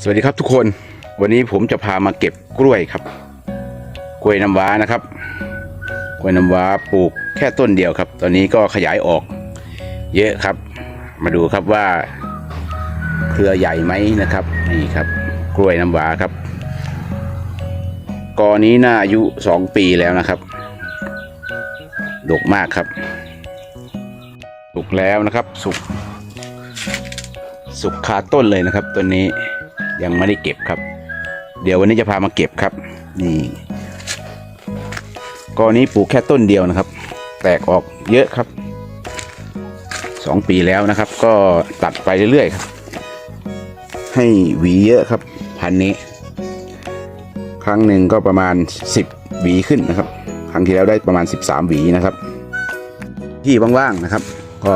สวัสดีครับทุกคนวันนี้ผมจะพามาเก็บกล้วยครับ กล้วยน้ำว้านะครับ กล้วยน้ำว้าปลูกแค่ต้นเดียวครับ ตอนนี้ก็ขยายออก เยอะครับ มาดูครับว่า เครือใหญ่ไหมนะครับนี่ครับ กล้วยน้ำว้าครับกอนี้น่าอายุสองปีแล้วนะครับ ดกมากครับ สุกแล้วนะครับ สุกสุกคาต้นเลยนะครับต้นนี้ ยังไม่ได้เก็บครับ เดี๋ยววันนี้จะพามาเก็บครับ นี่กอนี้ปลูกแค่ต้นเดียวนะครับ แตกออกเยอะครับสองปีแล้วนะครับ ก็ตัดไปเรื่อยๆครับ ให้หวีเยอะครับ พันนี้ ครั้งหนึ่งก็ประมาณ 10 หวีขึ้นนะครับ ครั้งที่แล้วได้ประมาณ 13 หวีนะครับ ที่ว่างๆนะครับ ก็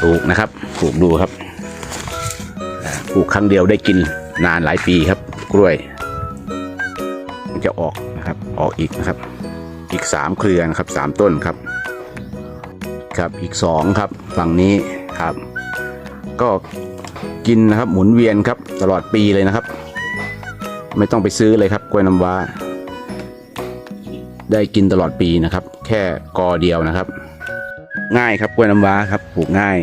ปลูกนะครับปลูกดูครับ ปลูกครั้งเดียวได้กินนานหลายปีครับ กล้วย มันจะออกนะครับ ออกอีกนะครับ อีกสามเครือนะครับสามต้นครับ ครับอีกสองครับฝั่งนี้ครับ ก็กินนะครับหมุนเวียนครับตลอดปีเลยนะครับ ไม่ต้องไปซื้อเลยครับกล้วยน้ำว้า ได้กินตลอดปีนะครับ แค่กอเดียวนะครับ ง่ายครับกล้วยน้ำว้าครับปลูกง่าย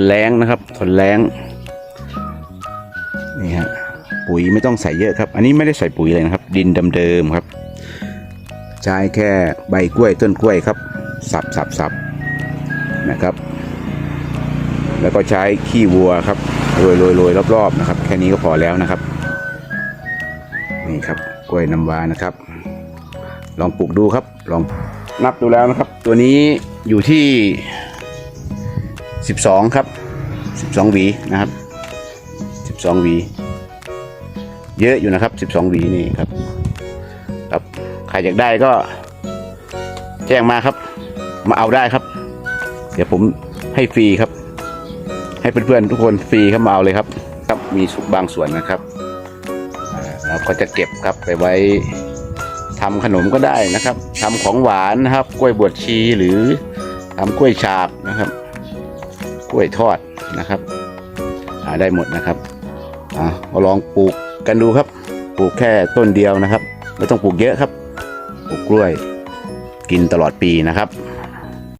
นแรงนะครับ ทนแรงนี่ฮะปุ๋ยไม่ต้องใส่เยอะครับ อันนี้ไม่ได้ใส่ปุ๋ยเลยนะครับ ดินเดิมๆครับ ใช้แค่ใบกล้วยต้นกล้วยครับ สับสับสับนะครับ แล้วก็ใช้ขี้วัวครับโรยโรยโรยรอบๆนะครับ แค่นี้ก็พอแล้วนะครับ นี่ครับกล้วยน้ำว้านะครับ ลองปลูกดูครับ ลองนับดูแล้วนะครับ ตัวนี้อยู่ที่ 12 ครับ 12หวีนะครับ 12หวี เยอะอยู่นะครับ 12หวีนี่ครับ ครับใครอยากได้ก็ แจ้งมาครับ มาเอาได้ครับ เดี๋ยวผมให้ฟรีครับ ให้เพื่อนๆทุกคนฟรีครับมาเอาเลยครับ ครับมีสุกบางส่วนนะครับเราก็จะเก็บครับไปไว้ทำขนมก็ได้นะครับทำของหวานนะครับ กล้วยบวชชีหรือทำกล้วยฉาบนะครับ กล้วยทอดนะครับหาได้หมดนะครับอะมาลองปลูกกันดูครับ ปลูกแค่ต้นเดียวนะครับไม่ต้องปลูกเยอะครับ ปลูกกล้วยกินตลอดปีนะครับ